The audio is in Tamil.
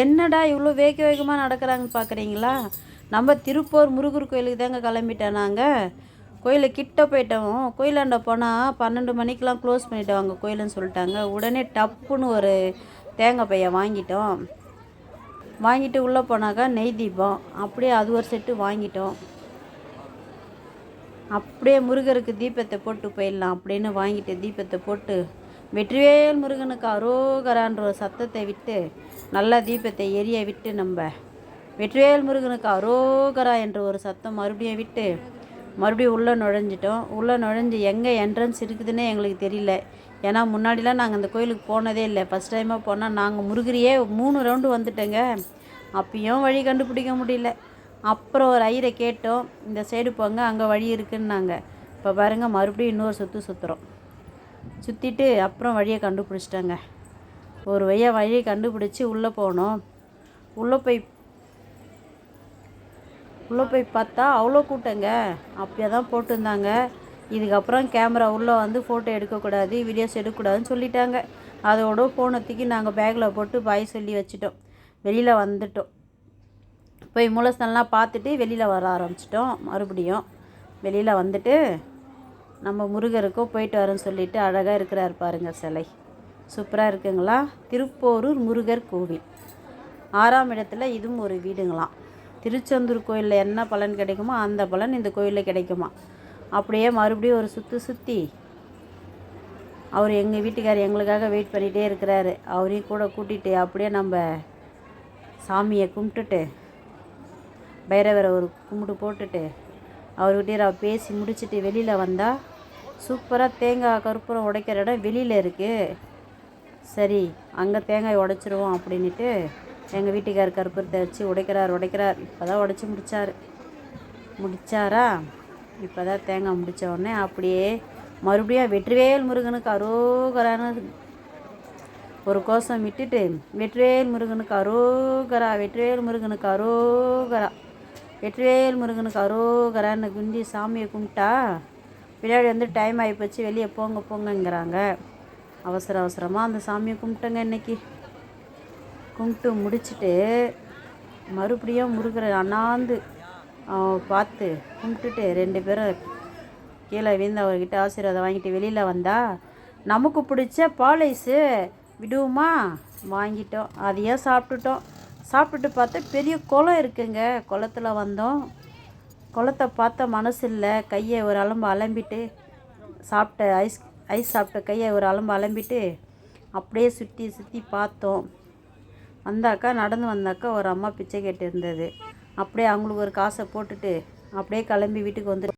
என்னடா இவ்வளோ வேக வேகமாக நடக்கிறாங்கன்னு பார்க்குறீங்களா நம்ம திருப்பூர் முருகர் கோயிலுக்கு தாங்க கிளம்பிட்டேன் நாங்கள் கோயிலை கிட்ட போயிட்டோம். கோயிலாண்ட போனால் பன்னெண்டு மணிக்கெலாம் க்ளோஸ் பண்ணிவிடுவாங்க கோயிலுன்னு சொல்லிட்டாங்க. உடனே டப்புன்னு ஒரு தேங்காய் பையை வாங்கிட்டோம். வாங்கிட்டு உள்ளே போனாக்கா நெய் தீபம். அப்படியே அது ஒரு செட்டு வாங்கிட்டோம். அப்படியே முருகருக்கு தீபத்தை போட்டு போயிடலாம் அப்படின்னு வாங்கிட்டு தீபத்தை போட்டு வெற்றிவேல் முருகனுக்கு அரோகரான்ற ஒரு சத்தத்தை விட்டு நல்ல தீபத்தை எரிய விட்டு நம்ம வெற்றிவேல் முருகனுக்கு அரோகரா என்ற ஒரு சத்தம் மறுபடியும் விட்டு மறுபடியும் உள்ளே நுழைஞ்சிட்டோம். உள்ளே நுழைஞ்சு எங்கே என்ட்ரன்ஸ் இருக்குதுன்னே எங்களுக்கு தெரியல. ஏன்னா முன்னாடிலாம் நாங்கள் அந்த கோயிலுக்கு போனதே இல்லை. ஃபஸ்ட் டைமாக போனால் நாங்கள் முருகிரியே மூணு ரவுண்டு வந்துட்டோங்க. அப்பயும் வழி கண்டுபிடிக்க முடியல. அப்புறம் ஒரு ஐயரை கேட்டோம். இந்த சைடு போங்க அங்கே வழி இருக்குன்னாங்க. இப்போ பாருங்கள் மறுபடியும் இன்னொரு சுற்று சுற்றுறோம் சுற்றிட்டு அப்புறம் வழியை கண்டுபிடிச்சிட்டோங்க. ஒரு வழியாக வழியை கண்டுபிடிச்சி உள்ளே போனோம். உள்ளே போய் உள்ளே போய் பார்த்தா அவ்வளோ கூட்டங்க. அப்படியே தான் போட்டிருந்தாங்க. இதுக்கப்புறம் கேமரா உள்ளே வந்து ஃபோட்டோ எடுக்கக்கூடாது வீடியோஸ் எடுக்கக்கூடாதுன்னு சொல்லிட்டாங்க. அதோட ஃபோனை தூக்கி நாங்கள் பேக்கில் போட்டு பாய் சொல்லி வச்சிட்டோம். வெளியில் வந்துட்டோம். போய் மூலஸ்தலம்லாம் பார்த்துட்டு வெளியில் வர ஆரம்பிச்சிட்டோம். மறுபடியும் வெளியில் வந்துட்டு நம்ம முருகருக்கோ போயிட்டு வரோன்னு சொல்லிட்டு அழகாக இருக்கிறார் பாருங்கள் சிலை. சூப்பராக இருக்குங்களா? திருப்போரூர் முருகர் கோவில். ஆறாம் இடத்துல இதுவும் ஒரு வீடுங்களாம் திருச்செந்தூர் கோயிலில் என்ன பலன் கிடைக்குமோ அந்த பலன் இந்த கோயிலில் கிடைக்குமா? அப்படியே மறுபடியும் ஒரு சுற்றி சுற்றி அவர் எங்கள் வீட்டுக்கார் எங்களுக்காக வெயிட் பண்ணிகிட்டே இருக்கிறாரு. அவரையும் கூட கூட்டிகிட்டு அப்படியே நம்ம சாமியை கும்பிட்டுட்டு பைரவரை ஒரு கும்பிட்டு போட்டுட்டு அவர்கிட்ட பேசி முடிச்சுட்டு வெளியில் வந்தால் சூப்பராக தேங்காய் கற்பூரம் உடைக்கிற இடம் வெளியில் இருக்குது சரி அங்கே தேங்காய் உடைச்சிருவோம் அப்படின்ட்டு எங்கள் வீட்டுக்கார் கற்பூரத்தை வச்சு உடைக்கிறார் உடைக்கிறார். இப்போ தான் உடைச்சி முடித்தார் முடித்தாரா இப்போ தான் தேங்காய் முடித்த உடனே அப்படியே மறுபடியும் வெற்றிவேல் முருகனுக்கு அரோகரான ஒரு கோஷம் விட்டுட்டு வெற்றிவேல் முருகனுக்கு அரோகரா வெற்றிவேல் முருகனுக்கு அரோகரா வெற்றிவேல் முருகனுக்கு அரோகரான்னு குந்தி சாமியை கும்பிட்டா பின்னாடி வந்து டைம் ஆகிப்போச்சு வெளியே போங்க போங்கங்கிறாங்க. அவசர அவசரமாக அந்த சாமியை கும்பிட்டேங்க இன்னைக்கு. கும்பிட்டு முடிச்சுட்டு மறுபடியும் முருகரை அண்ணாந்து பார்த்து கும்பிட்டுட்டு ரெண்டு பேரும் கீழே விழுந்து அவர்கிட்ட ஆசீர்வாதம் வாங்கிட்டு வெளியில் வந்தா நமக்கு பிடிச்ச பாலைஸு விடுவோமா? வாங்கிட்டோம். அதையே சாப்பிட்டுட்டோம். சாப்பிட்டுட்டு பார்த்தா பெரிய குளம் இருக்குங்க. குளத்துல வந்தோம். குளத்தை பார்த்த மனசு இல்லை கையை ஒரு அலம்பு அலம்பிட்டு சாப்பிட்ட ஐஸ் ஐஸ் சாப்பிட்ட கையை ஒரு அலம்பு அலம்பிட்டு அப்படியே சுற்றி சுற்றி பார்த்தோம். வந்தாக்கா நடந்து வந்தாக்கா ஒரு அம்மா பிச்சை கேட்டு இருந்தது அப்படியே அவங்களுக்கு ஒரு காசை போட்டுட்டு அப்படியே கிளம்பி வீட்டுக்கு வந்து